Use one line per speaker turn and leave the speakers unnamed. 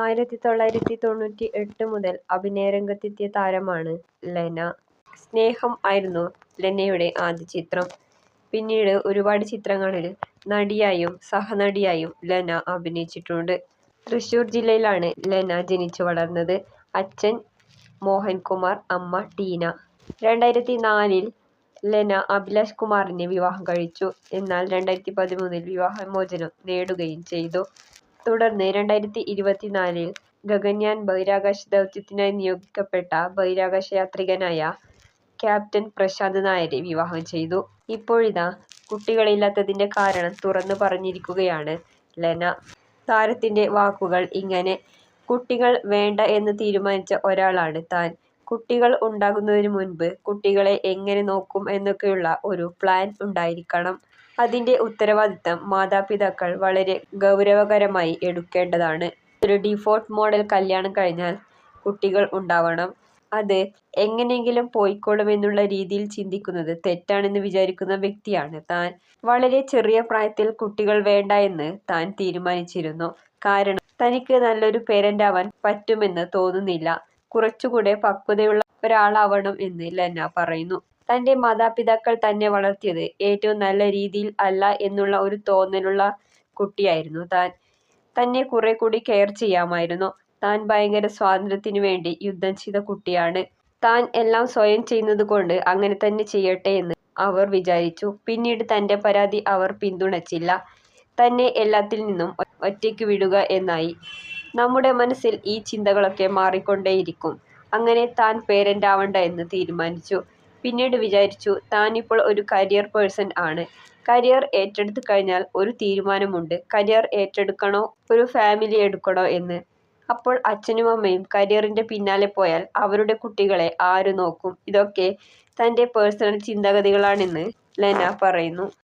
ആയിരത്തി തൊള്ളായിരത്തി തൊണ്ണൂറ്റി എട്ട് മുതൽ അഭിനയ രംഗത്തെത്തിയ താരമാണ് ലെന. സ്നേഹം ആയിരുന്നു ലെനയുടെ ആദ്യ ചിത്രം. പിന്നീട് ഒരുപാട് ചിത്രങ്ങളിൽ നടിയായും സഹനടിയായും ലെന അഭിനയിച്ചിട്ടുണ്ട്. തൃശ്ശൂർ ജില്ലയിലാണ് ലെന ജനിച്ചു വളർന്നത്. അച്ഛൻ മോഹൻകുമാർ, അമ്മ ടീന. രണ്ടായിരത്തി നാലിൽ ലെന അഭിലാഷ് കുമാറിനെ വിവാഹം കഴിച്ചു. എന്നാൽ രണ്ടായിരത്തി പതിമൂന്നിൽ വിവാഹമോചനം നേടുകയും ചെയ്തു. തുടർന്ന് രണ്ടായിരത്തി ഇരുപത്തിനാലിൽ ഗഗൻയാൻ ബഹിരാകാശ ദൗത്യത്തിനായി നിയോഗിക്കപ്പെട്ട ബഹിരാകാശ യാത്രികനായ ക്യാപ്റ്റൻ പ്രശാന്ത് നായരെ വിവാഹം ചെയ്തു. ഇപ്പോഴിതാ കുട്ടികളില്ലാത്തതിന്റെ കാരണം തുറന്നു പറഞ്ഞിരിക്കുകയാണ് ലെന. താരത്തിന്റെ വാക്കുകൾ ഇങ്ങനെ. കുട്ടികൾ വേണ്ട എന്ന് തീരുമാനിച്ച ഒരാളാണ് താൻ. കുട്ടികൾ ഉണ്ടാകുന്നതിന് മുൻപ് കുട്ടികളെ എങ്ങനെ നോക്കും എന്നൊക്കെയുള്ള ഒരു പ്ലാൻ ഉണ്ടായിരിക്കണം. അതിന്റെ ഉത്തരവാദിത്തം മാതാപിതാക്കൾ വളരെ ഗൗരവകരമായി എടുക്കേണ്ടതാണ്. ഒരു ഡിഫോൾട്ട് മോഡൽ കല്യാണം കഴിഞ്ഞാൽ കുട്ടികൾ ഉണ്ടാവണം. അത് എങ്ങനെയെങ്കിലും പോയിക്കൊള്ളുമെന്നുള്ള രീതിയിൽ ചിന്തിക്കുന്നത് തെറ്റാണെന്ന് വിചാരിക്കുന്ന വ്യക്തിയാണ് താൻ. വളരെ ചെറിയ പ്രായത്തിൽ കുട്ടികൾ വേണ്ട എന്ന് താൻ തീരുമാനിച്ചിരുന്നു. കാരണം തനിക്ക് നല്ലൊരു പേരന്റാവാൻ പറ്റുമെന്ന് തോന്നുന്നില്ല. കുറച്ചുകൂടെ പക്വതയുള്ള ഒരാളാവണം എന്ന് ലെന പറയുന്നു. തന്റെ മാതാപിതാക്കൾ തന്നെ വളർത്തിയത് ഏറ്റവും നല്ല രീതിയിൽ അല്ല എന്നുള്ള ഒരു തോന്നലുള്ള കുട്ടിയായിരുന്നു താൻ. തന്നെ കുറെക്കൂടി കെയർ ചെയ്യാമായിരുന്നു. താൻ ഭയങ്കര സ്വാതന്ത്ര്യത്തിനു വേണ്ടി യുദ്ധം ചെയ്ത കുട്ടിയാണ്. താൻ എല്ലാം സ്വയം ചെയ്യുന്നത് കൊണ്ട് അങ്ങനെ തന്നെ ചെയ്യട്ടെ എന്ന് അവർ വിചാരിച്ചു. പിന്നീട് തന്റെ പരാതി അവർ പിന്തുണച്ചില്ല. തന്നെ എല്ലാത്തിൽ നിന്നും ഒറ്റയ്ക്ക് വിടുക എന്നായി. നമ്മുടെ മനസ്സിൽ ഈ ചിന്തകളൊക്കെ മാറിക്കൊണ്ടേയിരിക്കും. അങ്ങനെ താൻ പേരന്റാവണ്ട എന്ന് തീരുമാനിച്ചു. പിന്നീട് വിചാരിച്ചു താനിപ്പോൾ ഒരു കരിയർ പേഴ്സൺ ആണ്. കരിയർ ഏറ്റെടുത്തു കഴിഞ്ഞാൽ ഒരു തീരുമാനമുണ്ട് കരിയർ ഏറ്റെടുക്കണോ ഒരു ഫാമിലി എടുക്കണോ എന്ന്. അപ്പോൾ അച്ഛനും അമ്മയും കരിയറിന്റെ പിന്നാലെ പോയാൽ അവരുടെ കുട്ടികളെ ആര് നോക്കും. ഇതൊക്കെ തന്റെ പേഴ്സണൽ ചിന്താഗതികളാണെന്ന് ലെന പറയുന്നു.